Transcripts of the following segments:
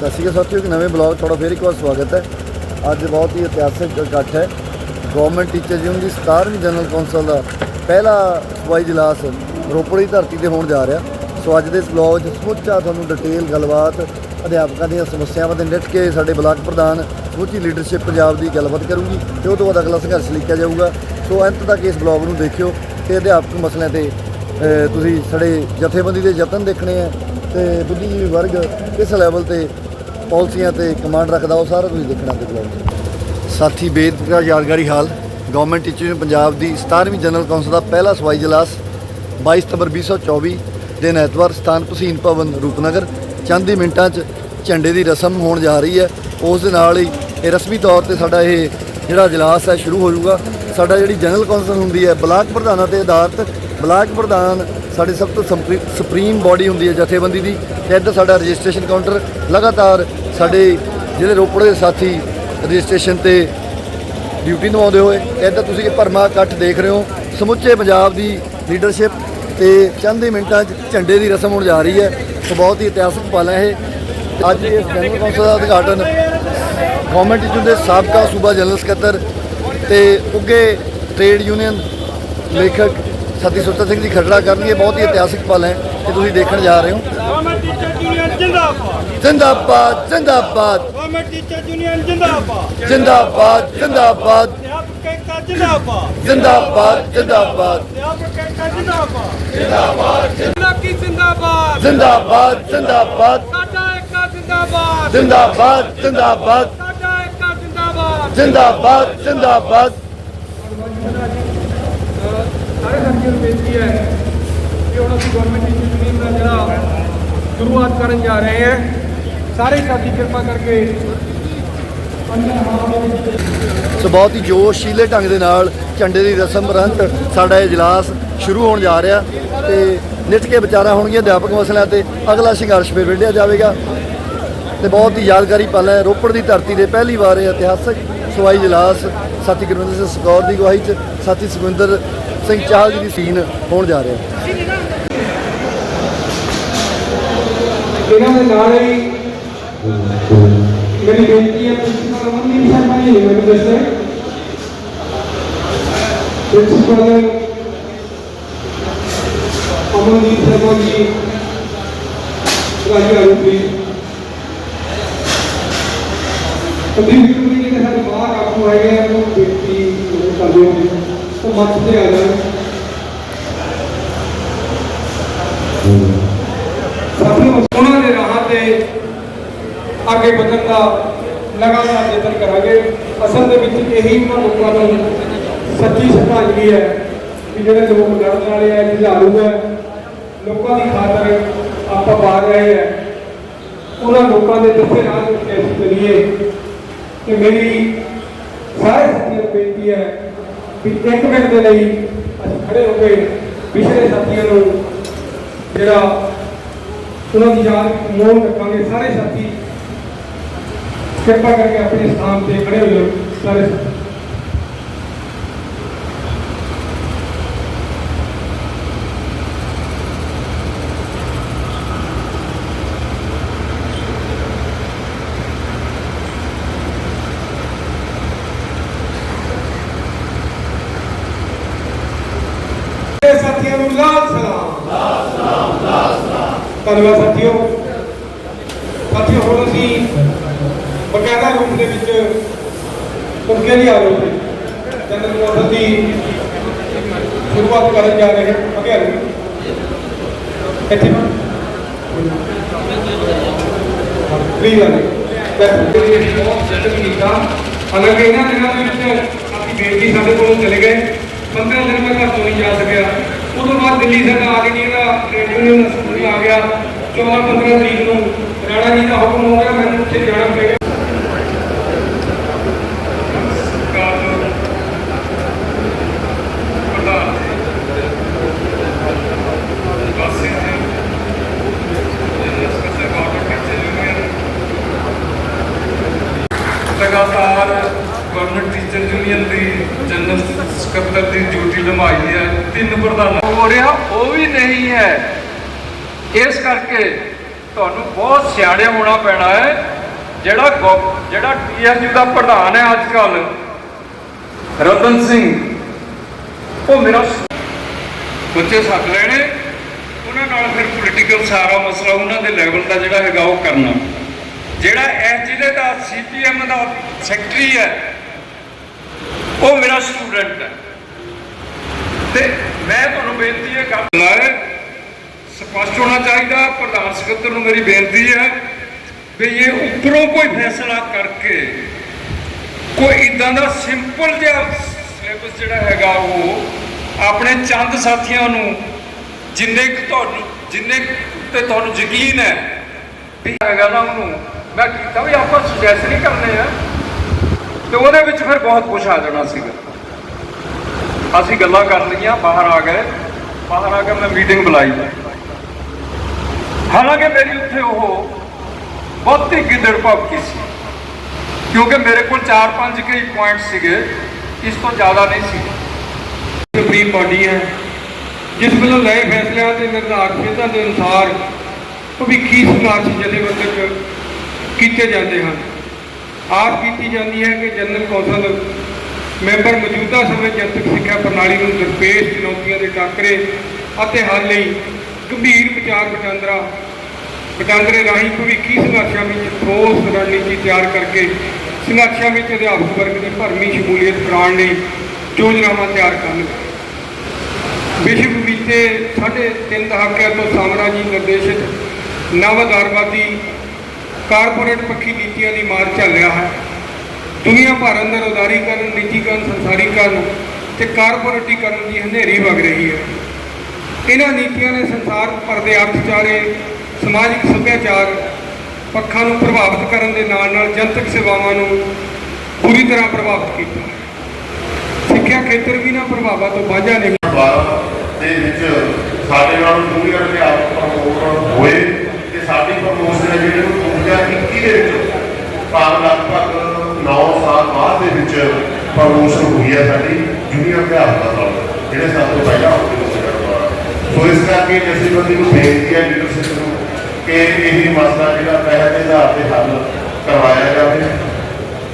ਸਤਿ ਸ਼੍ਰੀ ਅਕਾਲ ਸਾਥੀਓ, ਇੱਕ ਨਵੇਂ ਬਲੌਗ ਤੁਹਾਡਾ ਫੇਰ ਇੱਕ ਵਾਰ ਸਵਾਗਤ ਹੈ। ਅੱਜ ਬਹੁਤ ਹੀ ਇਤਿਹਾਸਿਕ ਇਕੱਠ ਹੈ। ਗਵਰਨਮੈਂਟ ਟੀਚਰ ਯੂਨੀਅਨ ਦੀ 17ਵੀਂ ਜਨਰਲ ਕੌਂਸਲ ਦਾ ਪਹਿਲਾ ਸਵਾਈ ਜਲਾਸ ਰੋਪੜ ਦੀ ਧਰਤੀ ਤੇ ਹੋਣ ਜਾ ਰਿਹਾ। ਸੋ ਅੱਜ ਦੇ ਇਸ ਬਲੌਗ 'ਚ ਸਮੁੱਚਾ ਤੁਹਾਨੂੰ ਡਿਟੇਲ ਗੱਲਬਾਤ, ਅਧਿਆਪਕਾਂ ਦੀਆਂ ਸਮੱਸਿਆਵਾਂ ਦੇ ਨਿੱਠ ਕੇ ਸਾਡੇ ਬਲਾਕ ਪ੍ਰਧਾਨ ਸਮੁੱਚੀ ਲੀਡਰਸ਼ਿਪ ਪੰਜਾਬ ਦੀ ਗੱਲਬਾਤ ਕਰੂੰਗੀ ਤੇ ਉਹ ਤੋਂ ਬਾਅਦ ਅਗਲਾ ਸੰਘਰਸ਼ ਲਿਖਿਆ ਜਾਊਗਾ। ਸੋ ਅੰਤ ਤੱਕ ਇਸ ਬਲੌਗ ਨੂੰ ਦੇਖਿਓ ਤੇ ਅਧਿਆਪਕ ਮਸਲਿਆਂ ਤੇ ਤੁਸੀਂ ਸਾਡੇ ਜਥੇਬੰਦੀ ਦੇ ਯਤਨ ਦੇਖਣੇ ਆ ਤੇ ਬੁੱਧੀਜੀਵੀ ਵਰਗ ਕਿਸ ਲੈਵਲ ਤੇ ਪਾਲਿਸੀਆਂ ਤੇ ਕਮਾਂਡ ਰੱਖਦਾ, ਉਹ ਸਾਰਾ ਤੁਸੀਂ ਦੇਖਣਾ ਤੇ ਬਲੌਗ ਸਾਥੀ ਬੇਦ ਯਾਦਗਾਰੀ ਹਾਲ। ਗਵਰਨਮੈਂਟ ਟੀਚਰ ਪੰਜਾਬ ਦੀ 17ਵੀਂ ਜਨਰਲ ਕੌਂਸਲ ਦਾ ਪਹਿਲਾ ਸਵਾਈ ਜਲਾਸ 22 ਸਤੰਬਰ 2024 ਦਿਨ ਐਤਵਾਰ ਸਥਾਨ ਭਸੀਨ ਭਵਨ, ਰੂਪਨਗਰ। ਚੰਦ ਦੀ ਮਿੰਟਾਂ 'ਚ ਝੰਡੇ ਦੀ ਰਸਮ ਹੋਣ ਜਾ ਰਹੀ ਹੈ। ਉਸ ਦੇ ਨਾਲ ਹੀ ਇਹ ਰਸਮੀ ਤੌਰ ਤੇ ਸਾਡਾ ਇਹ ਜਿਹੜਾ ਇਜਲਾਸ ਹੈ ਸ਼ੁਰੂ ਹੋ ਜਾਊਗਾ। ਸਾਡਾ ਜਿਹੜੀ ਜਨਰਲ ਕੌਂਸਲ ਹੁੰਦੀ ਹੈ, ਬਲਾਕ ਪ੍ਰਧਾਨਾਂ ਤੇ ਆਧਾਰਿਤ, ਬਲਾਕ ਪ੍ਰਧਾਨ ਸਾਡੇ ਸਭ ਤੋਂ ਸੰਪਰੀ- ਸੁਪਰੀਮ ਬਾਡੀ ਹੁੰਦੀ ਹੈ ਜਥੇਬੰਦੀ ਦੀ। ਤੇ ਇੱਧਰ ਸਾਡਾ ਰਜਿਸਟ੍ਰੇਸ਼ਨ ਕਾਊਂਟਰ ਲਗਾਤਾਰ ਸਾਡੇ ਜਿਹੜੇ ਰੋਪੜ ਦੇ ਸਾਥੀ ਰਜਿਸਟ੍ਰੇਸ਼ਨ ਤੇ ਡਿਊਟੀ ਨਿਭਾਉਂਦੇ ਹੋਏ ਇੱਧਰ ਤੁਸੀਂ ਇਹ ਭਰਮਾ ਇਕੱਠ ਦੇਖ ਰਹੇ ਹੋ। ਸਮੁੱਚੇ ਪੰਜਾਬ ਦੀ ਲੀਡਰਸ਼ਿਪ ਤੇ ਚੰਦ ਹੀ ਮਿੰਟਾਂ 'ਚ ਝੰਡੇ ਦੀ ਰਸਮ ਹੋਣ ਜਾ ਰਹੀ ਹੈ। ਸੋ ਬਹੁਤ ਹੀ ਇਤਿਹਾਸਕ ਪਲ ਹੈ ਇਹ। ਅੱਜ ਇਸ ਜਨਰਲ ਕੌਂਸਲ ਦਾ ਉਦਘਾਟਨ ਗਵਰਨਮੈਂਟ ਟੀਚਰ ਦੇ ਸਾਬਕਾ ਸੂਬਾ ਜਨਰਲ ਸਕੱਤਰ ਤੇ ਉੱਗੇ ਟ੍ਰੇਡ ਯੂਨੀਅਨ ਲੇਖਕ ਸਤੀ ਸੁੱਤਾ ਸਿੰਘ ਜੀ ਖਰੜਾ ਕਰਨਗੇ। ਬਹੁਤ ਹੀ ਇਤਿਹਾਸਕ ਪਲ ਹੈ ਕਿ ਤੁਸੀਂ ਦੇਖਣ ਜਾ ਰਹੇ ਹੋ। ਜਿੰਦਾਬਾਦ ਜਿੰਦਾਬਾਦ। ਜਿੰਦਾਬਾਦ ਗਵਰਨਮੈਂਟ ਟੀਚਰ ਯੂਨੀਅਨ ਜਿੰਦਾਬਾਦ। ਜਿੰਦਾਬਾਦ ਜਿੰਦਾਬਾਦ। ਅਧਿਆਪਕ ਜਿੰਦਾਬਾਦ। ਜਿੰਦਾਬਾਦ ਜਿੰਦਾਬਾਦ। ਅਧਿਆਪਕ ਜਿੰਦਾਬਾਦ। ਜਿੰਦਾਬਾਦ ਲੋਕੀ ਜਿੰਦਾਬਾਦ। ਜਿੰਦਾਬਾਦ ਜਿੰਦਾਬਾਦ। ਸਾਡਾ ਏਕਤਾ ਜਿੰਦਾਬਾਦ। ਜਿੰਦਾਬਾਦ ਜਿੰਦਾਬਾਦ। ਸਾਡਾ ਏਕਤਾ ਜਿੰਦਾਬਾਦ। ਜਿੰਦਾਬਾਦ ਜਿੰਦਾਬਾਦ। ਸਾਰੇ ਸਾਥੀਆਂ ਨੂੰ ਬੇਨਤੀ ਹੈ ਕਿ ਹੁਣ ਅਸੀਂ ਗਵਰਨਮੈਂਟ ਟੀਚਰ ਯੂਨੀਅਨ ਦਾ ਜਿਹੜਾ ਸ਼ੁਰੂਆਤ ਕਰਨ ਜਾ ਰਹੇ ਹਾਂ। ਸਾਰੇ ਸਾਥੀ ਕਿਰਪਾ ਕਰਕੇ ਸੋ ਬਹੁਤ ਹੀ ਜੋਸ਼ੀਲੇ ਢੰਗ ਦੇ ਨਾਲ ਝੰਡੇ ਦੀ ਰਸਮ ਪ੍ਰੰਤ ਸਾਡਾ ਇਜਲਾਸ ਸ਼ੁਰੂ ਹੋਣ ਜਾ ਰਿਹਾ ਤੇ ਨਿੱਠ ਕੇ ਵਿਚਾਰਾਂ ਹੋਣਗੀਆਂ ਅਧਿਆਪਕ ਮਸਲਿਆਂ ਤੇ। ਅਗਲਾ ਸੰਘਰਸ਼ ਫਿਰ ਵਿੱਢਿਆ ਜਾਵੇਗਾ। ਤੇ ਬਹੁਤ ਹੀ ਯਾਦਗਾਰੀ ਪਲ ਹੈ। ਰੋਪੜ ਦੀ ਧਰਤੀ ਦੇ ਪਹਿਲੀ ਵਾਰ ਇਹ ਇਤਿਹਾਸਕ ਸਵਾਈ ਇਜਲਾਸ ਸਾਥੀ ਗੁਰਵਿੰਦਰ ਸਿੰਘ ਸਕੌਰ ਦੀ ਗਵਾਹੀ 'ਚ ਸਾਥੀ ਸੁਖਵਿੰਦਰ ਸਿੰਘ ਚਾਹਲ ਜੀ ਦੀ ਸੀਨ ਹੋਣ ਜਾ ਰਿਹਾ। ਇਹਨਾਂ ਦੇ ਨਾਲ ਹੀ ਮੇਰੀ ਬੇਨਤੀ ਹੈ ਪ੍ਰਿੰਸੀਪਲ ਅਮਨਦੀਪ ਸ਼ਰਮਾ ਜੀ ਨੇ ਮੈਨੂੰ ਦੱਸਿਆ ਪ੍ਰਿੰਸੀਪਲ ਅਮਨਦੀਪ ਸ਼ਰਮਾ ਜੀ ਰਾਜੀ ਆਰੂਪੀ ਕਦੀ ਵੀ ਕੋਈ ਜਿਹੜੇ ਸਾਡੇ ਬਾਹਰ ਆਪ ਹੈਗੇ ਆ ਉਹ ਬੇਨਤੀ ਉਹ ਕਰਦੇ ਹੋ ਤਾਂ ਮੰਚ ਤੇ ਆ ਜਾਣ ਸਾਥੀਓ ਉਹਨਾਂ ਦੇ ਰਾਹਾਂ ਤੇ ਅੱਗੇ ਵਧਣ ਦਾ ਲਗਾਤਾਰ ਯਤਨ ਕਰਾਂਗੇ। ਅਸਲ ਦੇ ਵਿੱਚ ਇਹੀ ਉਹਨਾਂ ਲੋਕਾਂ ਨੂੰ ਸੱਚੀ ਸ਼ਰਧਾਂਜਲੀ ਹੈ ਕਿ ਜਿਹੜੇ ਲੋਕ ਲੜਨ ਵਾਲੇ ਹੈ ਜੁਝਾਰੂ ਹੈ। ਲੋਕਾਂ ਦੀ ਖਾਤਰ ਆਪਾਂ ਬਾਗ ਰਹੇ ਹੈ। ਉਹਨਾਂ ਲੋਕਾਂ ਦੇ ਦੱਸੇ ਰਾਹ ਦੇ ਉੱਤੇ ਅਸੀਂ ਚੱਲੀਏ। ਮੇਰੀ ਸਾਰੇ ਸਾਥੀਆਂ ਨੂੰ ਬੇਨਤੀ ਹੈ ਕਿ ਇੱਕ ਮਿੰਟ ਦੇ ਲਈ ਅਸੀਂ ਖੜੇ ਹੋ ਕੇ ਪਿਛਲੇ ਸਾਥੀਆਂ ਨੂੰ ਜਿਹੜਾ ਉਹਨਾਂ ਦੀ ਯਾਦ ਮੋਹਨ ਰੱਖਾਂਗੇ। ਸਾਰੇ ਸਾਥੀ ਕਿਰਪਾ ਕਰਕੇ ਆਪਣੇ ਸਥਾਨ ਤੇ ਖੜੇ ਹੋ ਜਾਓ ਸਾਰੇ ਸਾਥੀ। ਮੇਰੇ ਸਾਥੀਆਂ ਨੂੰ ਲਾਲ ਸਲਾਮ ਲਾਲ ਸਲਾਮ ਲਾਲ ਸਲਾਮ ਧੰਨਵਾਦ ਸਾਥੀਓ ਸਾਥੀਓ ਹੁਣ ਅਸੀਂ ਬਕਾਇਦਾ ਰੂਪ ਦੇ ਵਿੱਚ ਤੁਰਕੇ ਲਈ ਆ ਰਹੇ ਹਾਂ ਜਨਰਲ ਮੋਟਰ ਦੀ ਸ਼ੁਰੂਆਤ ਕਰਨ ਜਾ ਰਹੇ ਹਾਂ ਅੱਗੇ ਆ ਜਾਓ ਇੱਥੇ ਪਲੀਜ਼ ਆ ਜਾਓ ਬਹੁਤ ਸੈਟਲ ਕੀਤਾ। ਹਾਲਾਂਕਿ ਇਹਨਾਂ ਦਿਨਾਂ ਦੇ ਵਿੱਚ ਆਪਣੀ ਬੇਟੀ ਸਾਡੇ ਕੋਲੋਂ ਚਲੇ ਗਏ। 15 ਦਿਨ ਮੈਂ ਘਰ ਤੋਂ ਨਹੀਂ ਜਾ ਸਕਿਆ। ਉਦੋਂ ਬਾਅਦ ਦਿੱਲੀ ਸਾਡਾ ਆ ਕੇ ਜੀ ਦਾ ਟ੍ਰੇਡ ਯੂਨੀਅਨ ਦਾ ਆ ਗਿਆ। 14 15 ਤਰੀਕ ਨੂੰ ਰਾਣਾ ਜੀ ਦਾ ਹੁਕਮ ਹੋ ਗਿਆ ਮੈਨੂੰ ਉੱਥੇ ਜਾਣਾ ਪਏਗਾ ਲਗਾਤਾਰ ਗਵਰਨਮੈਂਟ ਟੀਚਰ ਯੂਨੀਅਨ ਦੀ ਜਨਰਲ ਸਕੱਤਰ ਦੀ ਡਿਊਟੀ ਨਿਭਾਈ ਹੈ, ਤਿੰਨ ਪ੍ਰਧਾਨ ਹੋ ਰਿਹਾ, ਉਹ ਵੀ ਨਹੀਂ ਹੈ। ਇਸ ਕਰਕੇ ਤੁਹਾਨੂੰ ਬਹੁਤ ਸਿਆਣੇ ਹੋਣਾ ਪੈਣਾ ਹੈ, ਜਿਹੜਾ ਗੋ- ਜਿਹੜਾ ਟੀਐਸਯੂ ਦਾ ਪ੍ਰਧਾਨ ਹੈ ਅੱਜ ਕੱਲ ਰਤਨ ਸਿੰਘ, ਉਹ ਮੇਰਾ ਬੱਚੇ ਸੱਦ ਲੈਣੇ। ਉਹਨਾਂ ਨਾਲ ਫਿਰ ਪੋਲੀਟੀਕਲ ਸਾਰਾ ਮਸਲਾ, ਉਹਨਾਂ ਦੇ ਲੈਵਲ ਦਾ ਜਿਹੜਾ ਹੈਗਾ ਉਹ ਕਰਨਾ। ਜਿਹੜਾ ਇਸ ਜ਼ਿਲ੍ਹੇ ਦਾ ਸੀਪੀਐਮ ਦਾ ਸੈਕਟਰੀ ਹੈ ਉਹ ਮੇਰਾ ਸਟੂਡੈਂਟ ਹੈ। ਤੇ ਮੈਂ ਤੁਹਾਨੂੰ ਬੇਨਤੀ ਹੈ ਕਰਨਾ ਸਪਸ਼ਟ ਹੋਣਾ ਚਾਹੀਦਾ, ਪ੍ਰਧਾਨ ਸਕੱਤਰ ਨੂੰ ਮੇਰੀ ਬੇਨਤੀ ਹੈ ਵੀ ਇਹ ਉੱਪਰੋਂ ਕੋਈ ਫੈਸਲਾ ਕਰਕੇ, ਕੋਈ ਇਦਾਂ ਦਾ ਸਿੰਪਲ ਜਿਹਾ ਸਿਲੇਬਸ ਜਿਹੜਾ ਹੈਗਾ ਉਹ ਆਪਣੇ ਚੰਦ ਸਾਥੀਆਂ ਨੂੰ, ਜਿੰਨੇ ਕੁ ਤੁਹਾਨੂੰ, ਜਿੰਨੇ ਤੇ ਤੁਹਾਨੂੰ ਯਕੀਨ ਹੈ ਵੀ ਹੈਗਾ ਨਾ ਉਹਨੂੰ, ਮੈਂ ਕੀਤਾ ਵੀ ਆਪਾਂ ਸੁਜੈਸਟ ਨਹੀਂ ਕਰਨੇ ਆ। ਤੇ ਉਹਦੇ ਵਿੱਚ ਫਿਰ ਬਹੁਤ ਕੁਝ ਆ ਜਾਣਾ ਸੀਗਾ। ਅਸੀਂ ਗੱਲਾਂ ਕਰ ਲਈਆਂ, ਬਾਹਰ ਆ ਗਏ। ਬਾਹਰ ਆ ਕੇ ਮੈਂ ਮੀਟਿੰਗ ਬੁਲਾਈ। ਹਾਲਾਂਕਿ ਮੇਰੀ ਉੱਥੇ ਉਹ ਬਹੁਤੀ ਗਿੱਦੜ ਭੌਂਕੀ ਸੀ, ਕਿਉਂਕਿ ਮੇਰੇ ਕੋਲ 4-5 ਕਈ ਪੁਆਇੰਟ ਸੀਗੇ, ਇਸ ਤੋਂ ਜ਼ਿਆਦਾ ਨਹੀਂ ਸੀ। ਸੁਪਰੀਮ ਬਾਡੀ ਹੈ, ਜਿਸ ਵੱਲੋਂ ਲਏ ਫੈਸਲਿਆਂ ਤੇ ਨਿਰਧਾਰਤ ਦੇ ਅਨੁਸਾਰ ਭਵਿੱਖੀ ਸੰਘਰਸ਼ ਜਥੇਬੰਦਕ ਕੀਤੇ ਜਾਂਦੇ ਹਨ। ਆਸ ਕੀਤੀ ਜਾਂਦੀ ਹੈ ਕਿ ਜਨਰਲ ਕੌਂਸਲ ਮੈਂਬਰ ਮੌਜੂਦਾ ਸਮੇਂ ਜਨਤਕ ਸਿੱਖਿਆ ਪ੍ਰਣਾਲੀ ਨੂੰ ਦਰਪੇਸ਼ ਚੁਣੌਤੀਆਂ ਦੇ ਟਾਕਰੇ ਅਤੇ ਹੱਲ ਲਈ ਗੰਭੀਰ ਵਿਚਾਰ ਵਟਾਂਦਰਾ ਵਟਾਂਦਰੇ ਰਾਹੀਂ ਭਵਿੱਖੀ ਸੰਘਰਸ਼ਾਂ ਵਿੱਚ ਠੋਸ ਰਣਨੀਤੀ ਤਿਆਰ ਕਰਕੇ ਸੰਘਰਸ਼ਾਂ ਵਿੱਚ ਅਧਿਆਪਕ ਵਰਗ ਦੀ ਭਰਮੀ ਸ਼ਮੂਲੀਅਤ ਕਰਾਉਣ ਲਈ ਯੋਜਨਾਵਾਂ ਤਿਆਰ ਕਰਨ। ਵਿਸ਼ਵ ਬੀਤੇ ਸਾਢੇ ਤਿੰਨ ਦਹਾਕਿਆਂ ਤੋਂ ਸਾਮਰਾਜੀ ਨਿਰਦੇਸ਼ਿਤ ਨਵ ਕਾਰਪੋਰੇਟ ਪੱਖੀ ਨੀਤੀਆਂ ਦੀ ਮਾਰ ਚੱਲ ਰਿਹਾ ਹੈ। ਦੁਨੀਆ ਭਰ ਅੰਦਰ ਉਦਾਰੀਕਰਨ ਨਿੱਜੀਕਰਨ ਸੰਸਾਰੀਕਰਨ ਤੇ ਕਾਰਪੋਰੇਟੀਕਰਨ ਦੀ ਹਨੇਰੀ ਵਗ ਰਹੀ ਹੈ। ਇਹਨਾਂ ਨੀਤੀਆਂ ਨੇ ਸੰਸਾਰ ਭਰ ਦੇ ਅਰਥਚਾਰੇ, ਸਮਾਜਿਕ ਸੱਭਿਆਚਾਰ ਪੱਖਾਂ ਨੂੰ ਪ੍ਰਭਾਵਿਤ ਕਰਨ ਦੇ ਨਾਲ ਨਾਲ ਜਨਤਕ ਸੇਵਾਵਾਂ ਨੂੰ ਪੂਰੀ ਤਰ੍ਹਾਂ ਪ੍ਰਭਾਵਿਤ ਕੀਤਾ ਹੈ। ਸਿੱਖਿਆ ਖੇਤਰ ਵੀ ਨਾ ਪ੍ਰਭਾਵਾਂ ਤੋਂ ਵਾਂਝਾ ਨਹੀਂ। 12 ਦੇ ਵਿੱਚ ਸਾਡੇ ਨਾਲ ਜੂਨੀਅਰ ਅਧਿਆਪਕ ਪ੍ਰਮੋਸ਼ਨ ਹੋਏ। ਸਾਡੀ ਪ੍ਰਮੋਸ਼ਨ ਹੈ, ਜਿਹੜੀ ਉਹ 2021 ਦੇ ਵਿੱਚ ਭਾਵ ਲਗਭਗ 9 ਸਾਲ ਬਾਅਦ ਦੇ ਵਿੱਚ ਪ੍ਰਮੋਸ਼ਨ ਹੋਈ ਹੈ ਸਾਡੀ ਜੂਨੀਅਰ ਅਧਿਆਪਕਾਂ ਨਾਲ, ਜਿਹੜੇ ਸਭ ਤੋਂ ਪਹਿਲਾਂ ਹੋ ਗਏ ਸੋ ਇਸ ਕਰਕੇ ਜਥੇਬੰਦੀ ਨੂੰ ਬੇਨਤੀ ਹੈ ਲੀਡਰਸ਼ਿਪ ਨੂੰ, ਕਿ ਇਹ ਮਸਲਾ ਜਿਹੜਾ ਪਹਿਲ ਦੇ ਆਧਾਰ ਤੇ ਹੱਲ ਕਰਵਾਇਆ ਜਾਵੇ।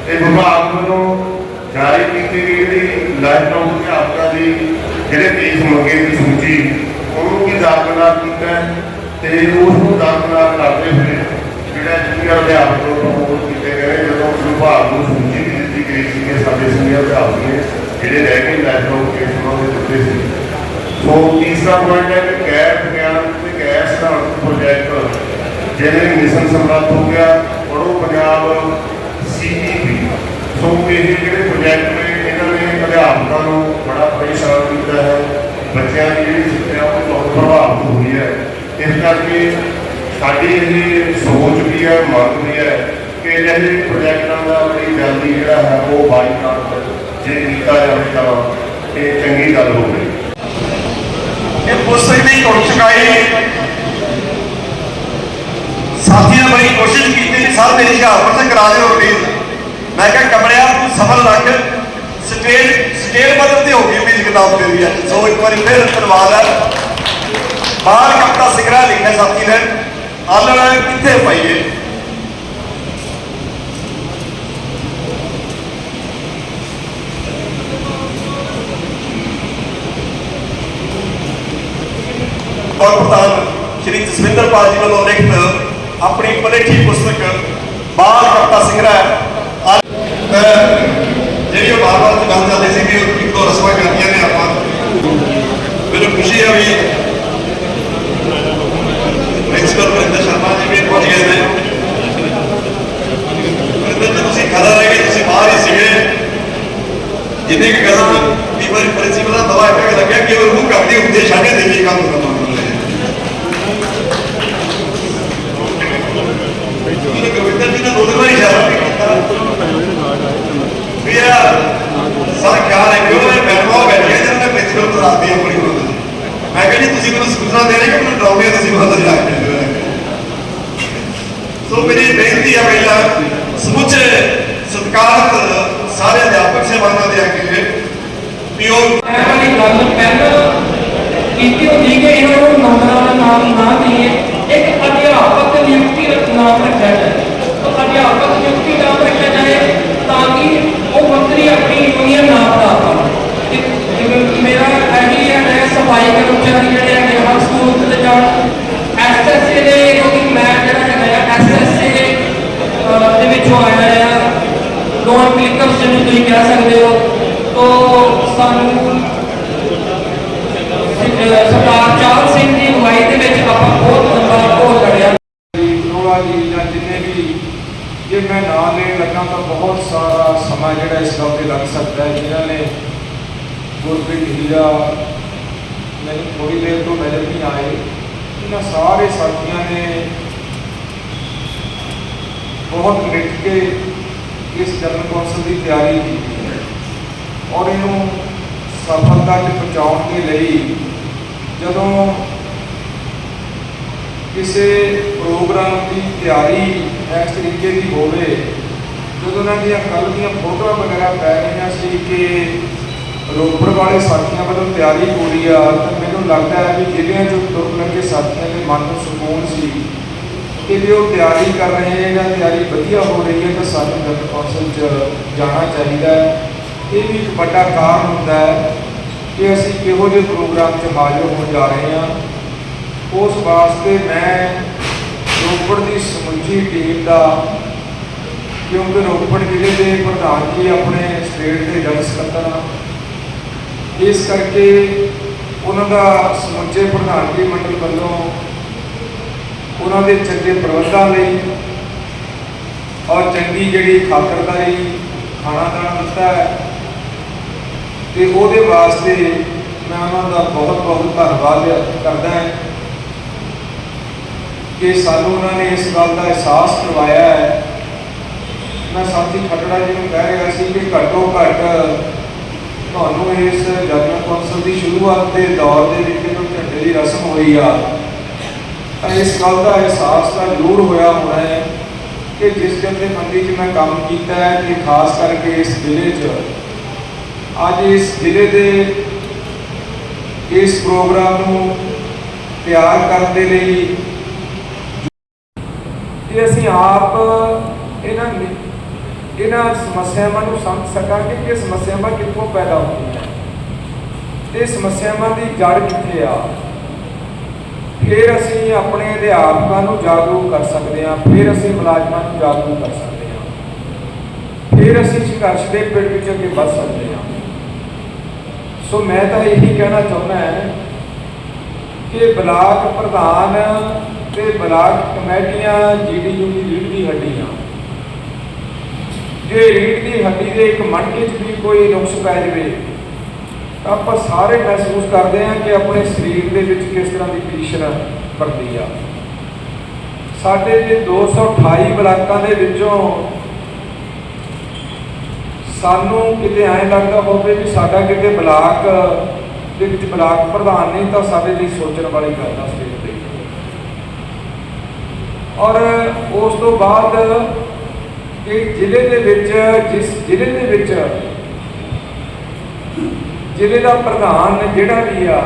ਇਹ ਵਿਭਾਗ ਵੱਲੋਂ ਜਾਰੀ ਕੀਤੀ ਗਈ ਜਿਹੜੀ ਲਾਈਫਟਾਈਮ ਅਧਿਆਪਕਾਂ ਦੀ ਜਿਹੜੇ ਫੀਸ ਮੰਗੇ ਦੀ ਸੂਚੀ, ਉਹਨੂੰ ਵੀ ਦਾਖਲਾ ਕੀਤਾ ਤੇ ਉਸ ਨੂੰ ਦਾਖਲਾ ਕਰਦੇ ਹੋਏ ਜਿਹੜਾ ਜੂਨੀਅਰ ਅਧਿਆਪਕ ਨੂੰ ਪ੍ਰਮੋਟ ਕੀਤੇ ਗਏ ਜਦੋਂ ਵਿਭਾਗ ਨੂੰ ਸੂਚੀ ਵੀ ਦਿੱਤੀ ਗਈ ਸੀ ਕਿ ਸਾਡੇ ਸੀਨੀਅਰ ਅਧਿਆਪਕ ਨੇ ਜਿਹੜੇ ਰਹਿ ਗਏ ਲਾਈਫਟਾਈਮ ਕੇਸ ਉਹਨਾਂ ਦਿੱਤੇ ਸੀ। ਸੋ ਤੀਸਰਾ ਪੁਆਇੰਟ ਹੈ ਕਿ ਗੈਰ ਵਿਗਿਆਨ ਤੇ ਗੈਰ ਸਿਧਾਂਤ ਪ੍ਰੋਜੈਕਟ ਜਿਹੜੇ ਮਿਸ਼ਨ ਸਮਰੱਥ ਹੋ ਗਿਆ ਪੜੋ ਪੰਜਾਬ ਸੀਈਪੀ ਸੋ ਇਹ ਜਿਹੜੇ ਪ੍ਰੋਜੈਕਟ ਨੇ, ਇਹਨਾਂ ਨੇ ਅਧਿਆਪਕਾਂ ਨੂੰ ਬੜਾ ਪਰੇਸ਼ਾਨ ਕੀਤਾ ਹੈ, ਬੱਚਿਆਂ ਦੀ ਜਿਹੜੀ ਸਿੱਖਿਆ ਉਹ ਬਹੁਤ ਪ੍ਰਭਾਵਿਤ ਹੋਈ ਹੈ ਇਸ ਕਰਕੇ ਸਾਡੀ ਇਹ ਸੋਚ ਵੀ ਹੈ, ਮੰਗ ਵੀ ਹੈ ਕਿ ਜਿਹੜੇ ਪ੍ਰੋਜੈਕਟਾਂ ਦਾ ਬੜੀ ਜਲਦੀ ਜਿਹੜਾ ਹੈ ਉਹ ਬਾਈਕਾਟ ਜੇ ਕੀਤਾ ਜਾਵੇ ਤਾਂ ਇਹ ਚੰਗੀ ਗੱਲ ਹੋਵੇ ਇਹ ਪੁੱਛਣ ਦੀ ਟੁੱਟ ਚੁਕਾਈ ਸਾਥੀ ਬੜੀ ਕੋਸ਼ਿਸ਼ ਕੀਤੀ ਸਰ ਮੇਰੀ ਸ਼ਹਾਦਤ ਤੇ ਕਰਾ ਦਿਓ ਰੂਟੀਨ ਮੈਂ ਕਿਹਾ ਕਮਰਿਆ ਤੂੰ ਸਫਲ ਰੱਖ ਸਟੇਜ ਸਟੇਜ ਬਦਲ ਤੇ ਹੋ ਗਈ ਮੇਰੀ ਕਿਤਾਬ ਤੇਰੀ ਹੈ ਸੋ ਇੱਕ ਵਾਰੀ ਫਿਰ ਧੰਨਵਾਦ ਹੈ। ਬਾਹਰ ਕਪਤਾ ਸਿਗਰਾ ਲਿਖਿਆ ਸਾਥੀ ਨੇ ਆਲਣ ਕਿੱਥੇ ਪਾਈਏ ਔਰ ਪ੍ਰਧਾਨ ਸ਼੍ਰੀ ਜਸਵਿੰਦਰ ਪਾਲ ਜੀ ਵੱਲੋਂ ਲਿਖਤ ਆਪਣੀ ਪਲੇਠੀ ਪੁਸਤਕ ਬਾਲ ਕਪਤਾ ਸਿੰਘਰਾ ਅੱਜ ਮੈਂ ਜਿਹੜੀ ਉਹ ਬਾਰ ਬਾਰ ਗੱਲ ਚੱਲਦੀ ਸੀ ਕਿ ਇੱਕ ਦੋ ਰਸਮਾਂ ਕਰਨੀਆਂ ਨੇ ਆਪਾਂ ਮੈਨੂੰ ਖੁਸ਼ੀ ਹੈ ਵੀ ਪ੍ਰਿੰਸੀਪਲ ਵਰਿੰਦਰ ਸ਼ਰਮਾ ਜੀ ਵੀ ਪਹੁੰਚ ਗਏ ਨੇ ਵਰਿੰਦਰ ਜੀ ਤੁਸੀਂ ਖੜਾ ਰਹਿ ਗਏ ਤੁਸੀਂ ਬਾਹਰ ਹੀ ਸੀਗੇ ਜਿੰਨੇ ਕਿ ਗੱਲਾਂ ਵੀ ਵਾਰੀ ਪ੍ਰਿੰਸੀਪਲ ਦਾ ਦਵਾ ਇੱਕ ਲੱਗਿਆ ਕਿ ਉਹ ਰੂਹ ਕਰਦੀ ਹੁੰਦੀ। ਭਾਈ ਕਰਮਚਾਰੀ ਜਿਹੜੇ ਹੈਗੇ ਹਰ ਸਕੂਲ ਤੇ ਜਾਣ। ਐਸਐਸਏ ਦੇ ਕਿਉਂਕਿ ਮੈਂ ਜਿਹੜਾ ਹੈਗਾ ਆ ਐਸਐਸਏ ਦੇ ਦੇ ਵਿੱਚੋਂ ਆਇਆ ਆ। ਨੋਨ ਕਲਿਕਰਸ ਜਿਹਨੂੰ ਤੁਸੀਂ ਕਹਿ ਸਕਦੇ ਹੋ, ਤੋਂ ਸਾਨੂੰ ਸਰਦਾਰ ਚਾਲ ਸਿੰਘ ਦੀ ਅਗਵਾਈ ਦੇ ਵਿੱਚ ਆਪਾਂ ਬਹੁਤ ਲੰਬਾ ਘੋਲ ਲੜਿਆ ਨੋਵਾ ਜੀ ਜਾਂ ਜਿੰਨੇ ਵੀ, ਜੇ ਮੈਂ ਨਾਮ ਲੈਣ ਲੱਗਾ ਤਾਂ ਬਹੁਤ ਸਾਰਾ ਸਮਾਂ ਜਿਹੜਾ ਇਸ ਗੱਲ ਤੇ ਲੱਗ ਸਕਦਾ ਹੈ। ਜਿਨ੍ਹਾਂ ਨੇ ਗੁਰਪ੍ਰੀਤ ਹੀਰਾ ਮੈਨੂੰ ਥੋੜੀ ਦੇਰ ਤੋਂ ਨਜ਼ਰ ਨਹੀਂ ਆਏ। ਇਹਨਾਂ ਸਾਰੇ ਸਾਥੀਆਂ ਨੇ ਬਹੁਤ ਮਿੱਟ ਕੇ ਇਸ ਜਨਰਲ ਕੌਂਸਲ ਦੀ ਤਿਆਰੀ ਕੀਤੀ ਹੈ ਔਰ ਇਹਨੂੰ ਸਫਲਤਾ 'ਚ ਪਹੁੰਚਾਉਣ ਦੇ ਲਈ ਜਦੋਂ ਕਿਸੇ ਪ੍ਰੋਗਰਾਮ ਦੀ ਤਿਆਰੀ ਇਸ ਤਰੀਕੇ ਦੀ ਹੋਵੇ, ਜਦੋਂ ਉਹਨਾਂ ਦੀਆਂ ਕੱਲ੍ਹ ਦੀਆਂ ਫੋਟੋਆਂ ਵਗੈਰਾ ਪੈ ਰਹੀਆਂ ਸੀ ਕਿ ਰੋਪੜ ਵਾਲੇ ਸਾਥੀਆਂ ਵੱਲੋਂ ਤਿਆਰੀ ਹੋ ਰਹੀ ਆ ਤਾਂ ਮੈਨੂੰ ਲੱਗਦਾ ਹੈ ਵੀ ਜ਼ਿਲ੍ਹਿਆਂ ਚੋਂ ਤੁਰ ਲੱਗੇ ਸਾਥੀਆਂ ਦੇ ਮਨ ਨੂੰ ਸਕੂਨ ਸੀ। ਕਿ ਵੀ ਉਹ ਤਿਆਰੀ ਕਰ ਰਹੇ ਹੈ ਜਾਂ ਤਿਆਰੀ ਵਧੀਆ ਹੋ ਰਹੀ ਹੈ ਤਾਂ ਸਾਨੂੰ ਜਨਰਲ ਕੌਂਸਲ 'ਚ ਜਾਣਾ ਚਾਹੀਦਾ ਹੈ। ਇਹ ਵੀ ਇੱਕ ਵੱਡਾ ਕਾਰਨ ਹੁੰਦਾ ਹੈ ਕਿ ਅਸੀਂ ਕਿਹੋ ਜਿਹੇ ਪ੍ਰੋਗਰਾਮ 'ਚ ਹਾਜ਼ਰ ਹੋਣ ਜਾ ਰਹੇ ਹਾਂ। ਉਸ ਵਾਸਤੇ ਮੈਂ ਰੋਪੜ ਦੀ ਸਮੁੱਚੀ ਟੀਮ ਦਾ, ਕਿਉਂਕਿ ਰੋਪੜ ਜ਼ਿਲ੍ਹੇ ਦੇ ਪ੍ਰਧਾਨ ਜੀ ਆਪਣੇ ਸਟੇਟ ਦੇ ਜਨਰਲ ਸਕੱਤਰ ਇਸ ਕਰਕੇ ਉਹਨਾਂ ਦਾ ਸਮੁੱਚੇ ਪ੍ਰਧਾਨਗੀ ਮੰਡਲ ਵੱਲੋਂ ਉਹਨਾਂ ਦੇ ਚੰਗੇ ਪ੍ਰਬੰਧਾਂ ਲਈ ਔਰ ਚੰਗੀ ਜਿਹੜੀ ਖਾਤਰਦਾਰੀ ਖਾਣਾ ਦਾਣਾ ਦਿੱਤਾ ਹੈ ਤੇ ਉਹਦੇ ਵਾਸਤੇ ਮੈਂ ਉਹਨਾਂ ਦਾ ਬਹੁਤ ਬਹੁਤ ਧੰਨਵਾਦ ਕਰਦਾ ਹਾਂ ਕਿ ਸਾਨੂੰ ਉਹਨਾਂ ਨੇ ਇਸ ਗੱਲ ਦਾ ਅਹਿਸਾਸ ਕਰਵਾਇਆ ਹੈ। ਮੈਂ ਸਾਥੀ ਖਟੜਾ ਜੀ ਨੂੰ ਕਹਿ ਰਿਹਾ ਸੀ ਕਿ ਘੱਟੋ ਘੱਟ ਤੁਹਾਨੂੰ ਇਸ ਜਨਰਲ ਕੌਂਸਲ ਦੀ ਸ਼ੁਰੂਆਤ ਦੇ ਦੌਰ ਦੇ ਵਿੱਚ ਜਦੋਂ ਝੰਡੇ ਦੀ ਰਸਮ ਹੋਈ ਆ। ਤਾਂ ਇਸ ਗੱਲ ਦਾ ਅਹਿਸਾਸ ਤਾਂ ਜ਼ਰੂਰ ਹੋਇਆ ਹੋਣਾ ਹੈ ਕਿ ਜਿਸ ਜਥੇਬੰਦੀ 'ਚ ਮੈਂ ਕੰਮ ਕੀਤਾ ਹੈ ਕਿ ਖਾਸ ਕਰਕੇ ਇਸ ਜ਼ਿਲ੍ਹੇ 'ਚ, ਅੱਜ ਇਸ ਜ਼ਿਲ੍ਹੇ ਦੇ ਇਸ ਪ੍ਰੋਗਰਾਮ ਨੂੰ ਤਿਆਰ ਕਰਨ ਦੇ ਲਈ ਕਿ ਅਸੀਂ ਆਪ ਇਹਨਾਂ ਇਹਨਾਂ ਸਮੱਸਿਆਵਾਂ ਨੂੰ ਸਮਝ ਸਕਾਂਗੇ ਕਿ ਸਮੱਸਿਆਵਾਂ ਕਿੱਥੋਂ ਪੈਦਾ ਹੁੰਦੀਆਂ? ਤੇ ਸਮੱਸਿਆਵਾਂ ਦੀ ਜੜ ਕਿੱਥੇ ਆ? ਫਿਰ ਅਸੀਂ ਆਪਣੇ ਅਧਿਆਪਕਾਂ ਨੂੰ ਜਾਗਰੂਕ ਕਰ ਸਕਦੇ ਹਾਂ, ਫਿਰ ਅਸੀਂ ਮੁਲਾਜ਼ਮਾਂ ਨੂੰ ਜਾਗਰੂਕ ਕਰ ਸਕਦੇ ਹਾਂ। ਫਿਰ ਅਸੀਂ ਸੰਘਰਸ਼ ਦੇ ਪਿੜ ਵਿੱਚ ਅੱਗੇ ਵੱਧ ਸਕਦੇ ਹਾਂ। ਸੋ ਮੈਂ ਤਾਂ ਇਹੀ ਕਹਿਣਾ ਚਾਹੁੰਦਾ ਹਾਂ ਕਿ ਬਲਾਕ ਪ੍ਰਧਾਨ ਤੇ ਬਲਾਕ ਕਮੇਟੀਆਂ, ਜੀਡੀਯੂ ਦੀ ਰੀੜ ਦੀ ਹੱਡੀ ਆ ਰੀੜ ਦੀ ਹੱਡੀ ਦੇ ਇੱਕ ਮਣਕੇ 'ਚ ਵੀ ਕੋਈ ਨੁਕਸ ਪੈ ਜਾਵੇ, ਤਾਂ ਆਪਾਂ ਸਾਰੇ ਮਹਿਸੂਸ ਕਰਦੇ ਹਾਂ ਕਿ ਆਪਣੇ ਸਰੀਰ ਦੇ ਵਿੱਚ ਕਿਸ ਤਰ੍ਹਾਂ ਦੀ ਪੀਸ਼ਨ ਬਣਦੀ ਆ। ਸਾਡੇ ਜੇ 228 ਬਲਾਕਾਂ ਦੇ ਵਿੱਚੋਂ ਸਾਨੂੰ ਕਿਤੇ ਐਂ ਲੱਗਦਾ ਹੋਵੇ ਵੀ ਸਾਡਾ ਕਿਤੇ ਬਲਾਕ ਦੇ ਵਿੱਚ ਬਲਾਕ ਪ੍ਰਧਾਨ ਨਹੀਂ, ਤਾਂ ਸਾਡੇ ਲਈ ਸੋਚਣ ਵਾਲੀ ਗੱਲ ਆ ਸਟੇਟ ਤੇ ਔਰ ਉਸ ਤੋਂ ਬਾਅਦ ਇਹ ਜ਼ਿਲ੍ਹੇ ਦੇ ਵਿੱਚ ਜਿਸ ਜ਼ਿਲ੍ਹੇ ਦੇ ਵਿੱਚ ਜ਼ਿਲ੍ਹੇ ਦਾ ਪ੍ਰਧਾਨ ਜਿਹੜਾ ਵੀ ਆ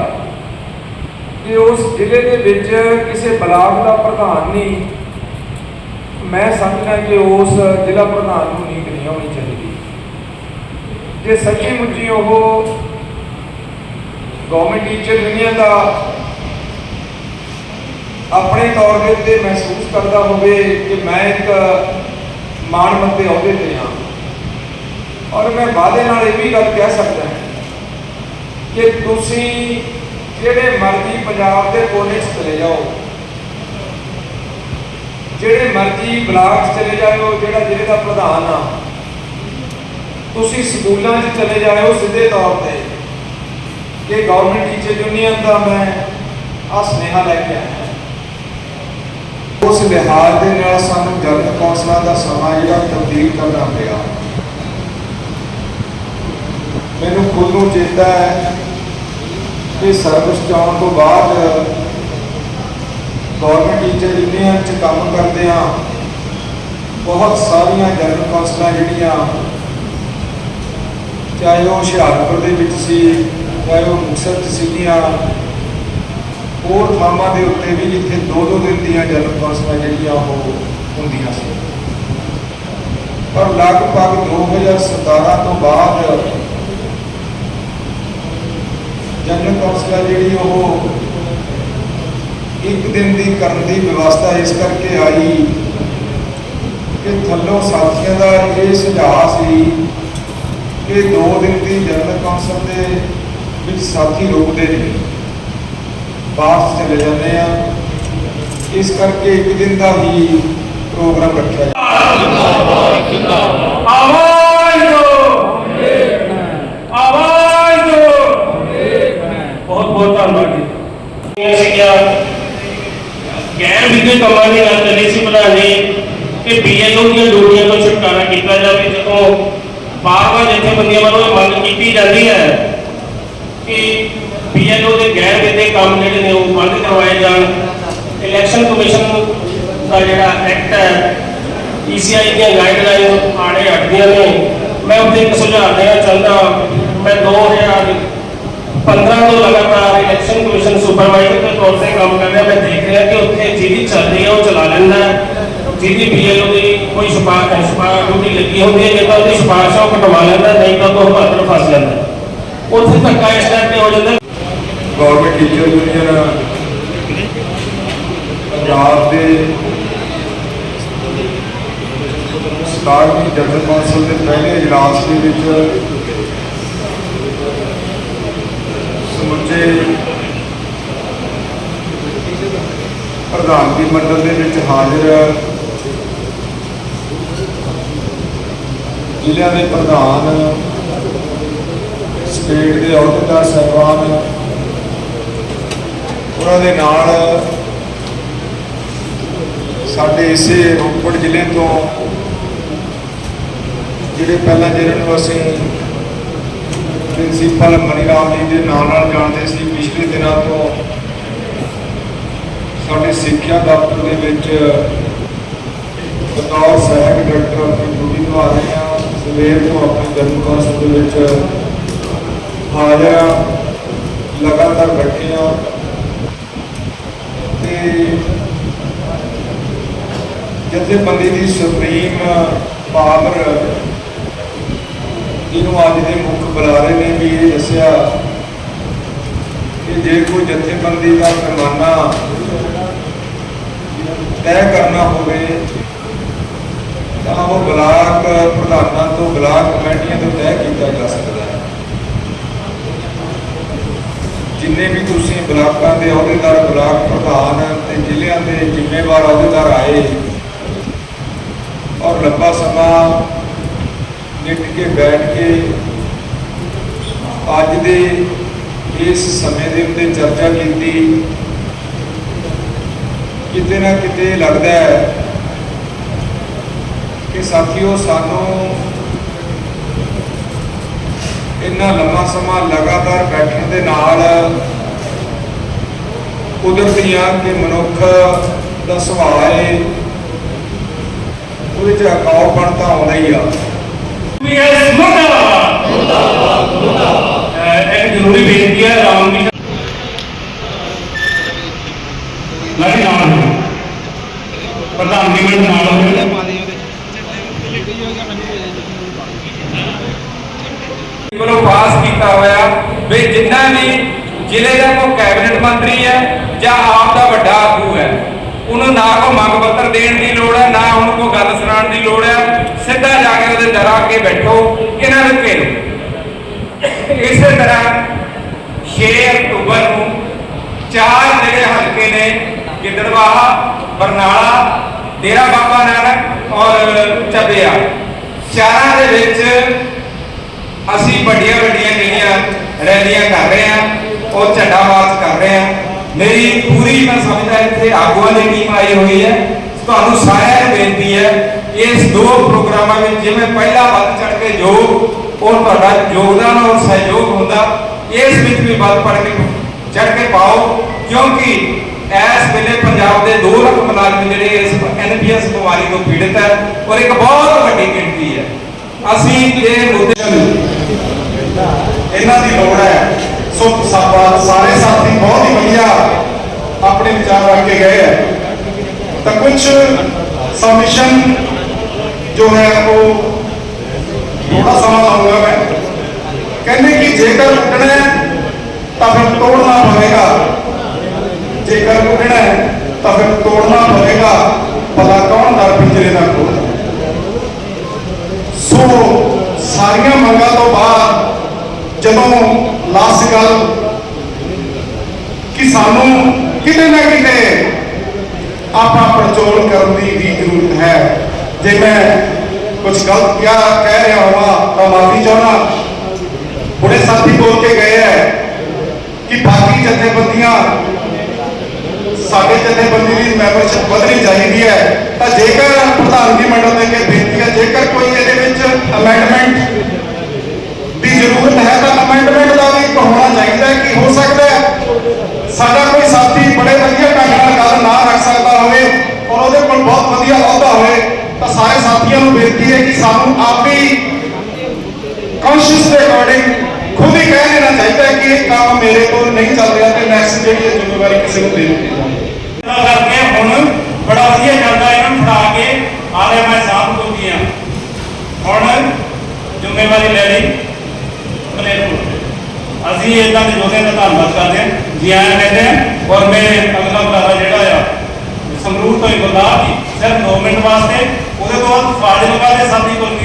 ਕਿ ਉਸ ਜ਼ਿਲ੍ਹੇ ਦੇ ਵਿੱਚ ਕਿਸੇ ਬਲਾਕ ਦਾ ਪ੍ਰਧਾਨ ਨਹੀਂ, ਮੈਂ ਸਮਝਦਾ ਕਿ ਉਸ ਜ਼ਿਲ੍ਹਾ ਪ੍ਰਧਾਨ ਨੂੰ ਨੀਂਦ ਨਹੀਂ ਆਉਣੀ ਚਾਹੀਦੀ। ਜੇ ਸੱਚੀ ਮੁੱਚੀ ਉਹ ਗਵਰਨਮੈਂਟ ਟੀਚਰ ਯੂਨੀਅਨ ਦਾ ਆਪਣੇ ਤੌਰ ਦੇ ਉੱਤੇ ਮਹਿਸੂਸ ਕਰਦਾ ਹੋਵੇ ਕਿ ਮੈਂ ਇੱਕ ਮਾਣਮੱਤੇ ਅਹੁਦੇ ਤੇ ਹਾਂ। ਔਰ ਮੈਂ ਵਾਅਦੇ ਨਾਲ ਇਹ ਵੀ ਗੱਲ ਕਹਿ ਸਕਦਾ ਕਿ ਤੁਸੀਂ ਜਿਹੜੇ ਮਰਜ਼ੀ ਪੰਜਾਬ ਦੇ ਕੋਨੇ 'ਚ ਚਲੇ ਜਾਓ, ਜਿਹੜੇ ਮਰਜ਼ੀ ਬਲਾਕ 'ਚ ਚਲੇ ਜਾਓ ਜਿਹੜਾ ਜ਼ਿਲ੍ਹੇ ਦਾ ਪ੍ਰਧਾਨ ਆ, ਤੁਸੀਂ ਸਕੂਲਾਂ 'ਚ ਚਲੇ ਜਾਓ ਸਿੱਧੇ ਤੌਰ ਤੇ ਕਿ ਗਵਰਨਮੈਂਟ ਟੀਚਰ ਯੂਨੀਅਨ ਦਾ ਮੈਂ ਆ ਸੁਨੇਹਾ ਲੈ ਕੇ ਆਇਆ। ਉਸ ਲਿਹਾਜ਼ ਦੇ ਨਾਲ ਸਾਨੂੰ ਜਨਰਲ ਕੌਂਸਲਾਂ ਦਾ ਸਮਾਂ ਜਿਹੜਾ ਤਬਦੀਲ ਕਰਨਾ ਪਿਆ। ਮੈਨੂੰ ਖੁਦ ਨੂੰ ਚੇਤਾ ਹੈ ਕਿ ਸਰਵਿਸ ਚਾਉਣ ਤੋਂ ਬਾਅਦ ਗਵਰਨਮੈਂਟ ਟੀਚਰ ਯੂਨੀਅਨ ਚ ਕੰਮ ਕਰਦੇ ਆ, ਬਹੁਤ ਸਾਰੀਆਂ ਜਨਰਲ ਕੌਂਸਲਾਂ ਜਿਹੜੀਆਂ, ਚਾਹੇ ਉਹ ਹੁਸ਼ਿਆਰਪੁਰ ਦੇ ਵਿੱਚ ਸੀ, ਚਾਹੇ ਉਹ ਮੁਕਤਸਰ ਚ ਸੀਗੀਆਂ ਹੋਰ ਥਾਵਾਂ ਦੇ ਉੱਤੇ ਵੀ ਜਿੱਥੇ ਦੋ ਦੋ ਦਿਨ ਦੀਆਂ ਜਨਰਲ ਕੌਂਸਲਾਂ ਜਿਹੜੀਆਂ ਉਹ ਹੁੰਦੀਆਂ ਸੀ। ਪਰ ਲਗਭਗ 2017 ਤੋਂ ਬਾਅਦ ਜਨਰਲ ਕੌਂਸਲ ਜਿਹੜੀ ਉਹ ਇੱਕ ਦਿਨ ਦੀ ਕਰਨ ਦੀ ਵਿਵਸਥਾ ਇਸ ਕਰਕੇ ਆਈ ਕਿ ਥੱਲੋਂ ਸਾਥੀਆਂ ਦਾ ਇਹ ਸੁਝਾਅ ਸੀ ਕਿ ਦੋ ਦਿਨ ਦੀ ਜਨਰਲ ਕੌਂਸਲ ਦੇ ਵਿੱਚ ਸਾਥੀ ਰੋਕਦੇ ਨੇ ਵਾਪਸ ਚਲੇ ਜਾਂਦੇ ਆ ਇਸ ਕਰਕੇ ਇੱਕ ਦਿਨ ਦਾ ਹੀ ਪ੍ਰੋਗਰਾਮ ਰੱਖਿਆ ਹੈ ਆਵਾਜ਼ ਦਿਓ ਆਵਾਜ਼ ਦਿਓ ਬਹੁਤ ਬਹੁਤ ਧੰਨਵਾਦ ਜੀ ਸੀਗਾ ਗੈਰ ਵਿਧੀ ਕੰਮਾਂ ਦੀ ਗੱਲ ਚੱਲੀ ਸੀ ਪ੍ਰਧਾਨੀ ਕਿ ਬੀਐਲਓ ਦੀਆਂ ਡਿਊਟੀਆਂ ਤੋਂ ਛੁਟਕਾਰਾ ਕੀਤਾ ਜਾਵੇ ਜਦੋਂ ਬਾਰ-ਬਾਰ ਜਥੇਬੰਦੀਆਂ ਵੱਲੋਂ ਇਹ ਮੰਗ ਕੀਤੀ ਜਾਂਦੀ ਹੈ ਕਿ ਬੀਐਲਓ ਦੇ ਗੈਰ ਵਿਧੀ ਕੰਮ ਜਿਹੜੇ ਨੇ ਉਹ ਬੰਦ ਕਰਵਾਏ ਜਾਣ ਇਲੈਕਸ਼ਨ ਕਮਿਸ਼ਨ ਦਾ ਜਿਹੜਾ ਐਕਟ ਹੈ ਈਸੀਆਈ ਦੀਆਂ ਗਾਈਡਲਾਈਨ ਆੜੇ ਹਟਦੀਆਂ ਨੇ ਮੈਂ ਉੱਥੇ ਇੱਕ ਸੁਝਾਅ ਦੇਣਾ ਚਾਹੁੰਦਾ ਮੈਂ 2000 15 ਤੋਂ ਲਗਾਤਾਰ ਇਲੈਕਸ਼ਨ ਕਮਿਸ਼ਨ ਸੁਪਰਵਾਈਜ਼ਰ ਦੇ ਤੌਰ ਤੇ ਕੰਮ ਕਰ ਰਿਹਾ ਮੈਂ ਦੇਖ ਰਿਹਾ ਕਿ ਉੱਥੇ ਜਿਹਦੀ ਚੱਲ ਰਹੀ ਹੈ ਉਹ ਚਲਾ ਲੈਂਦਾ ਹੈ। ਜਿਹਦੀ ਬੀਐਲਓ ਦੀ ਕੋਈ ਸਿਫਾਰਿਸ਼ ਸਿਫਾਰਿਸ਼ ਡਿਊਟੀ ਲੱਗੀ ਹੁੰਦੀ ਹੈ, ਜੇ ਤਾਂ ਉਹਦੀ ਸਿਫਾਰਿਸ਼ ਉਹ ਕਟਵਾ ਲੈਂਦਾ ਨਹੀਂ ਤਾਂ ਉਹ ਹੱਥ ਫਸ ਜਾਂਦਾ ਹੈ। ਉੱਥੇ ਧੱਕਾ ਇਸ ਕਰਕੇ ਹੋ ਜਾਂਦਾ ਗਵਰਨਮੈਂਟ ਟੀਚਰ ਯੂਨੀਅਨ ਪੰਜਾਬ ਦੇ ਸਤਾਰਵੀਂ ਜਨਰਲ ਕੌਂਸਲ ਦੇ ਪਹਿਲੇ ਇਜਲਾਸ ਦੇ ਵਿੱਚ ਸਮੁੱਚੇ ਪ੍ਰਧਾਨਗੀ ਮੰਡਲ ਦੇ ਵਿੱਚ ਹਾਜ਼ਰ ਜ਼ਿਲ੍ਹਿਆਂ ਦੇ ਪ੍ਰਧਾਨ, ਸਟੇਟ ਦੇ ਅਹੁਦੇਦਾਰ ਸਾਹਿਬਾਨ, ਉਹਨਾਂ ਦੇ ਨਾਲ ਸਾਡੇ ਇਸੇ ਰੋਪੜ ਜ਼ਿਲ੍ਹੇ ਤੋਂ ਜਿਹੜੇ ਪਹਿਲਾਂ ਜਿਹਨਾਂ ਨੂੰ ਅਸੀਂ ਪ੍ਰਿੰਸੀਪਲ ਮਨੀ ਰਾਮ ਜੀ ਦੇ ਨਾਂ ਨਾਲ ਜਾਣਦੇ ਸੀ, ਪਿਛਲੇ ਦਿਨਾਂ ਤੋਂ ਸਾਡੇ ਸਿੱਖਿਆ ਦਫ਼ਤਰ ਦੇ ਵਿੱਚ ਬਤੌਰ ਸਹਾਇਕ ਡਾਇਰੈਕਟਰ ਆਪਣੀ ਡਿਊਟੀ ਨਿਭਾ ਰਹੇ ਹਾਂ। ਸਵੇਰ ਤੋਂ ਆਪਣੇ ਜਨਮ ਕੌਂਸਲ ਦੇ ਵਿੱਚ ਹਾਜ਼ਰ ਹਾਂ। ਲਗਾਤਾਰ ਬੈਠੇ ਹਾਂ। ਤੇ ਜਥੇਬੰਦੀ ਦੀ ਸੁਪਰੀਮ ਪਾਵਰ ਜਿਹਨੂੰ ਅੱਜ ਦੇ ਮੁੱਖ ਬੁਲਾਰੇ ਨੇ ਵੀ ਇਹ ਦੱਸਿਆ ਕਿ ਜੇ ਕੋਈ ਜਥੇਬੰਦੀ ਦਾ ਪੈਮਾਨਾ ਤੈਅ ਕਰਨਾ ਹੋਵੇ, ਤਾਂ ਉਹ ਬਲਾਕ ਪ੍ਰਧਾਨਾਂ ਤੋਂ ਬਲਾਕ ਕਮੇਟੀਆਂ ਤੋਂ ਤੈਅ ਕੀਤਾ ਜਾ ਸਕਦਾ ਹੈ। ਜਿੰਨੇ ਵੀ ਤੁਸੀਂ ਬਲਾਕਾਂ ਦੇ ਅਹੁਦੇਦਾਰ, ਬਲਾਕ ਪ੍ਰਧਾਨ ਤੇ ਜ਼ਿਲ੍ਹਿਆਂ ਦੇ ਜ਼ਿੰਮੇਵਾਰ ਅਹੁਦੇਦਾਰ ਆਏ ਔਰ ਲੰਬਾ ਸਮਾਂ ਨਿੱਟ ਕੇ ਬੈਠ ਕੇ ਅੱਜ ਦੇ ਇਸ ਸਮੇਂ ਦੇ ਉੱਤੇ ਚਰਚਾ ਕੀਤੀ, ਕਿਤੇ ਨਾ ਕਿਤੇ ਲੱਗਦਾ ਹੈ ਕਿ ਸਾਥੀਓ, ਸਾਨੂੰ ਇੰਨਾ ਲੰਮਾ ਸਮਾਂ ਲਗਾਤਾਰ ਬੈਠਣ ਦੇ ਨਾਲ ਕੁਦਰਤੀਆਂ ਕਿ ਮਨੁੱਖ ਦਾ ਸੁਭਾਅ ਹੈ, ਉਹਦੇ ਚ ਅਕਾਉਪਣ ਤਾਂ ਆਉਂਦਾ ਹੀ ਆ। ਜ਼ਰੂਰੀ ਬੇਨਤੀ ਹੈ ਰਾਮ ਜੀ ਲਾਡੀ ਨਾਲ ਪ੍ਰਧਾਨ ਜੀ ਮਿੰਟ ਨਾਲ ਹੋ ਵੱਲੋਂ ਪਾਸ ਕੀਤਾ ਹੋਇਆ ਵੀ ਜਿੰਨਾ ਵੀ ਜ਼ਿਲ੍ਹੇ ਦਾ ਕੋਈ ਕੈਬਨਿਟ ਮੰਤਰੀ ਹੈ ਜਾਂ ਆਪ ਦਾ ਵੱਡਾ ਆਗੂ ਹੈ ਉਹਨੂੰ ਨਾ ਕੋਈ ਮੰਗ ਪੱਤਰ ਦੇਣ ਦੀ ਲੋੜ ਹੈ, ਨਾ ਉਹਨੂੰ ਕੋਈ ਗੱਲ ਸੁਣਾਉਣ ਦੀ ਲੋੜ ਹੈ। ਸਿੱਧਾ ਜਾ ਕੇ ਉਹਦੇ ਦਰ ਕੇ ਬੈਠੋ, ਇਹਨਾਂ ਨੂੰ ਘੇਰੋ। ਇਸੇ ਤਰ੍ਹਾਂ 6 ਅਕਤੂਬਰ ਨੂੰ ਚਾਰ ਜਿਹੜੇ ਹਲਕੇ ਨੇ, ਗਿੱਦੜਵਾਹਾ, ਬਰਨਾਲਾ, ਡੇਰਾ ਬਾਬਾ ਨਾਨਕ ਔਰ ਚੱਬਿਆ। ਚਾਰਾਂ ਦੇ ਵਿੱਚ ਅਸੀਂ ਵੱਡੀਆਂ ਵੱਡੀਆਂ ਜਿਹੜੀਆਂ ਰੈਲੀਆਂ ਕਰ ਰਹੇ ਹਾਂ, ਉਹ ਝੰਡਾ ਮਾਰਚ ਕਰ ਰਹੇ ਹਾਂ। ਮੇਰੀ ਪੂਰੀ ਮੈਂ ਸਮਝਦਾ ਇੱਥੇ ਆਗੂਆਂ ਦੀ ਟੀਮ ਆਈ ਹੋਈ ਹੈ। ਤੁਹਾਨੂੰ ਸਾਰਿਆਂ ਨੂੰ ਬੇਨਤੀ ਹੈ ਇਸ ਦੋ ਪ੍ਰੋਗਰਾਮਾਂ ਵਿੱਚ ਜਿਵੇਂ ਪਹਿਲਾ ਵੱਧ ਚੜ ਕੇ ਜੋ ਉਹ ਤੁਹਾਡਾ ਯੋਗਦਾਨ ਔਰ ਸਹਿਯੋਗ ਹੁੰਦਾ। ਇਸ ਵਿੱਚ ਵੀ ਵੱਧ ਪੜ ਕੇ ਚੜ ਕੇ ਪਾਓ, ਕਿਉਂਕਿ ਇਸ ਵੇਲੇ ਪੰਜਾਬ ਦੇ 2 ਲੱਖ ਮੁਲਾਜ਼ਮ ਜਿਹੜੇ ਇਸ ਐਨਪੀਐਸ ਬਿਮਾਰੀ ਤੋਂ ਪੀੜਤ ਹੈ ਔਰ ਇੱਕ ਬਹੁਤ ਵੱਡੀ ਗਿਣਤੀ ਹੈ। ਅਸੀਂ ਇਹ ਮੁੱਦੇ ਇਹਨਾਂ ਦੀ ਲੋੜ ਹੈ ਸੋ ਸਾ- ਸਾਰੇ ਸਾਥੀ ਬਹੁਤ ਹੀ ਵਧੀਆ ਆਪਣੇ ਵਿਚਾਰ ਰੱਖ ਕੇ ਗਏ ਹੈ ਤਾਂ ਕੁਝ ਸਬਮਿਸ਼ਨ ਜੋ ਹੈ ਉਹ ਥੋੜਾ ਸਮਾਂ ਲਾਉਂਗਾ ਮੈਂ ਕਹਿੰਦੇ ਕਿ ਜੇਕਰ ਉੱਠਣਾ ਹੈ ਤਾਂ ਫਿਰ ਤੋੜਨਾ ਪਵੇਗਾ ਜੇਕਰ ਉੱਠਣਾ ਹੈ ਤਾਂ ਫਿਰ ਤੋੜਨਾ ਪਵੇਗਾ ਭਲਾ ਕੌਣ ਦਰ ਪਿੰਜਰੇ ਦਾ ਖੋਲ੍ਹਦਾ ਸੋ ਸਾਰੀਆਂ ਮੰਗਾਂ ਤੋਂ ਬਾਅਦ ਤੋਂ ਲਾਸਟ ਗੱਲ ਕਿ ਸਾਨੂੰ ਕਿਤੇ ਨਾ ਕਿਤੇ ਆਪਾ ਪੜਚੋਲ ਕਰਨ ਦੀ ਵੀ ਜ਼ਰੂਰਤ ਹੈ। ਜੇ ਮੈਂ ਕੁਝ ਗਲਤ ਕਿਹਾ, ਕਹਿ ਰਿਹਾ ਹਾਂ ਤਾਂ ਮਾਫੀ ਚਾਹੁੰਦਾ। ਬੁੜੇ ਸਾਥੀ ਬੋਲ ਕੇ ਗਏ ਹੈ ਕਿ ਬਾਕੀ ਜਥੇਬੰਦੀਆਂ, ਸਾਡੇ ਜਥੇਬੰਦੀ ਦੀ ਮੈਂਬਰਸ਼ਿਪ ਵਧਣੀ ਚਾਹੀਦੀ ਹੈ। ਤਾਂ ਜੇਕਰ ਪ੍ਰਧਾਨਗੀ ਮੰਡਲ ਦੇ ਕੇ ਬੇਨਤੀ ਹੈ, ਜੇਕਰ ਕੋਈ ਇਹਦੇ ਵਿੱਚ ਅਮੈਂਡਮੈਂਟ ਦੀ ਜ਼ਰੂਰਤ ਹੈ, ਤਾਂ ਅਮੈਂਡਮੈਂਟ ਹੋਣਾ ਚਾਹੀਦਾ ਕਿ ਹੋ ਸਕਦਾ ਸਾਡਾ ਕੋਈ ਸਾਥੀ ਬੜੇ ਵਧੀਆ ਢੰਗ ਨਾਲ ਗੱਲ ਨਾ ਰੱਖ ਸਕਦਾ ਹੋਵੇ ਔਰ ਉਹਦੇ ਕੋਲ ਬਹੁਤ ਵਧੀਆ ਅਹੁਦਾ ਹੋਵੇ, ਤਾਂ ਸਾਰੇ ਸਾਥੀਆਂ ਨੂੰ ਬੇਨਤੀ ਹੈ ਕਿ ਸਾਨੂੰ ਆਪਣੀ ਕੌਨਸ਼ੀਅਸ ਦੇ ਅਕੋਰਡਿੰਗ ਖੁਦ ਹੀ ਕਹਿ ਦੇਣਾ ਚਾਹੀਦਾ ਕਿ ਇਹ ਕੰਮ ਮੇਰੇ ਕੋਲ ਨਹੀਂ ਚੱਲ ਰਿਹਾ ਤੇ ਨੈਕਸਟ ਜਿਹੜੀ ਜ਼ਿੰਮੇਵਾਰੀ ਕਿਸੇ ਨੂੰ ਦੇ ਦਿੱਤੀ ਜਾਵੇ ਹੁਣ ਬੜਾ ਵਧੀਆ ਚੱਲਦਾ ਇਹਨਾਂ ਨੂੰ ਫੜਾ ਕੇ, ਆ ਮੈਂ ਸਾਫ਼ ਹੋ ਗਿਆ ਹੁਣ ਜ਼ਿੰਮੇਵਾਰੀ ਲੈ ਲਈ ਮਲੇਰਕੋਟ ਅਸੀਂ ਇਦਾਂ ਦੇ ਯੋਧਿਆਂ ਦਾ ਧੰਨਵਾਦ ਕਰਦੇ ਹਾਂ। ਜੀ ਆਇਆਂ ਕਹਿੰਦੇ ਹਾਂ, ਔਰ ਮੇਰੇ ਅਗਲਾ ਬੁਲਾਰਾ ਜਿਹੜਾ ਆ, ਸੰਗਰੂਰ ਤੋਂ ਹੀ ਗੁਰਦਾਸ ਜੀ, ਸਿਰਫ 2 ਮਿੰਟ ਵਾਸਤੇ, ਉਹਦੇ ਤੋਂ ਬਾਅਦ ਫਾਜ਼ਿਲਕਾ ਦੇ ਸਾਥੀ ਕੋਲ